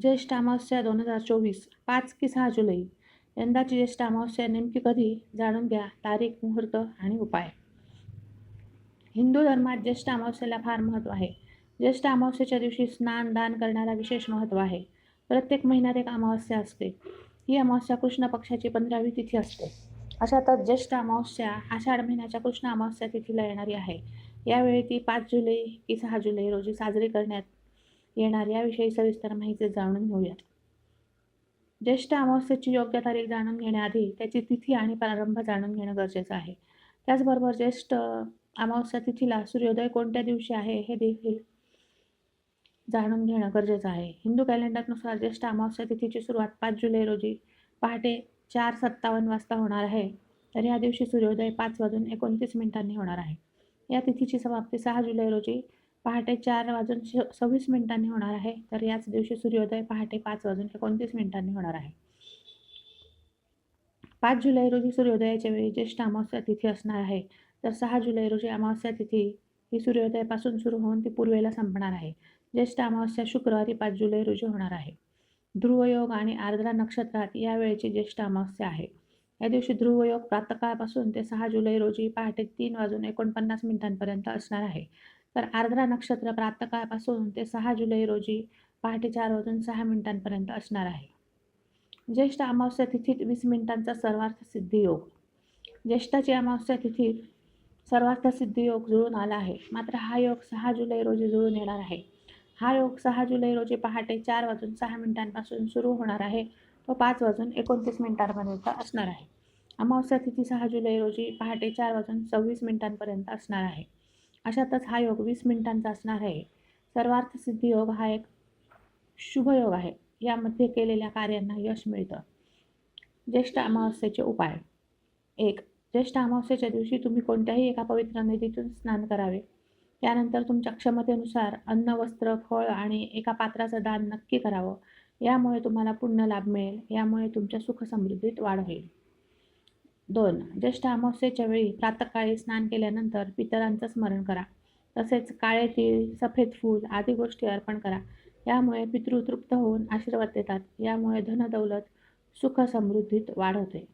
ज्येष्ठ अमावस्या दोन हजार चोवीस पाच की सहा जुलै. यंदाची ज्येष्ठ अमावस्या नेमकी कधी? जाणून घ्या. तारीख मुहूर्त आणि उपाय. हिंदू धर्मात ज्येष्ठ अमावस्येला फार महत्त्व आहे. ज्येष्ठ अमावस्येच्या दिवशी स्नान दान करण्याला विशेष महत्त्व आहे. प्रत्येक महिन्यात एक अमावस्या असते. ही अमावस्या कृष्ण पक्षाची पंधरावी तिथी असते. अशातच ज्येष्ठ अमावस्या आषाढ महिन्याच्या कृष्ण अमावस्या तिथीला येणारी आहे. यावेळी ती पाच जुलै की सहा जुलै रोजी साजरी करण्यात येणार याविषयी सविस्तर माहिती जाणून घेऊयात. ज्येष्ठ अमावस्येची योग्य तारीख जाणून घेण्याआधी त्याची तिथी आणि प्रारंभ जाणून घेणं गरजेचं आहे. त्याचबरोबर ज्येष्ठ अमावस्या तिथीला सूर्योदय कोणत्या दिवशी आहे हे देखील जाणून घेणं गरजेचं आहे. हिंदू कॅलेंडरनुसार ज्येष्ठ अमावस्या तिथीची सुरुवात पाच जुलै रोजी पहाटे चार सत्तावन्न वाजता होणार आहे. तर या दिवशी सूर्योदय पाच वाजून एकोणतीस मिनिटांनी होणार आहे. या तिथीची समाप्ती सहा जुलै रोजी पहाटे चार वाजून सव्वीस मिनिटांनी होणार आहे. तर याच दिवशी सूर्योदय पहाटे पाच वाजून एकोणतीस मिनिटांनी होणार आहे. पाच जुलै रोजी सूर्योदयाच्या वेळी ज्येष्ठ अमावस्या तिथी असणार आहे. तर सहा जुलै रोजी अमावस्या तिथी ही सूर्योदयापासून सुरू होऊन ती पूर्वेला संपणार आहे. ज्येष्ठ अमावस्या शुक्रवारी पाच जुलै रोजी होणार आहे. ध्रुवयोग आणि आर्द्रा नक्षत्रात या वेळेची ज्येष्ठ अमावस्या आहे. या दिवशी ध्रुवयोग प्रातकाळपासून ते सहा जुलै रोजी पहाटे तीन वाजून एकोणपन्नास मिनिटांपर्यंत असणार आहे. तर आर्द्रा नक्षत्र प्रातकाळपासून ते सहा जुलै रोजी पहाटे चार वाजून सहा मिनिटांपर्यंत असणार आहे. ज्येष्ठ अमावस्या तिथीत वीस मिनिटांचा सर्वार्थ सिद्धी योग. ज्येष्ठाची अमावस्या तिथीत सर्वार्थ सिद्धियोग जुळून आला आहे. मात्र हा योग सहा जुलै रोजी जुळून येणार आहे. हा योग सहा जुलै रोजी पहाटे चार वाजून सहा मिनिटांपासून सुरू होणार आहे. तो पाच वाजून एकोणतीस मिनिटांपर्यंत असणार आहे. अमावस्या तिथी सहा जुलै रोजी पहाटे चार वाजून सव्वीस मिनिटांपर्यंत असणार आहे. अशातच हा योग वीस मिनिटांचा असणार आहे. सर्वार्थ सिद्धी योग हा एक शुभयोग आहे. यामध्ये केलेल्या कार्यांना यश मिळतं. ज्येष्ठ अमावस्येचे उपाय. एक ज्येष्ठ अमावस्येच्या दिवशी तुम्ही कोणत्याही एका पवित्र नदीतून स्नान करावे. त्यानंतर तुमच्या क्षमतेनुसार अन्न वस्त्र फळ आणि एका पात्राचं दान नक्की करावं. यामुळे तुम्हाला पुण्य लाभ मिळेल. यामुळे तुमच्या सुखसमृद्धीत वाढ होईल. दोन. ज्येष्ठ अमावस्येच्या वेळी प्रातकाळी स्नान केल्यानंतर पितरांचं स्मरण करा. तसेच काळे तीळ सफेद फूल आदी गोष्टी अर्पण करा. यामुळे पितृ तृप्त होऊन आशीर्वाद देतात. यामुळे धनदौलत सुख समृद्धीत वाढ होते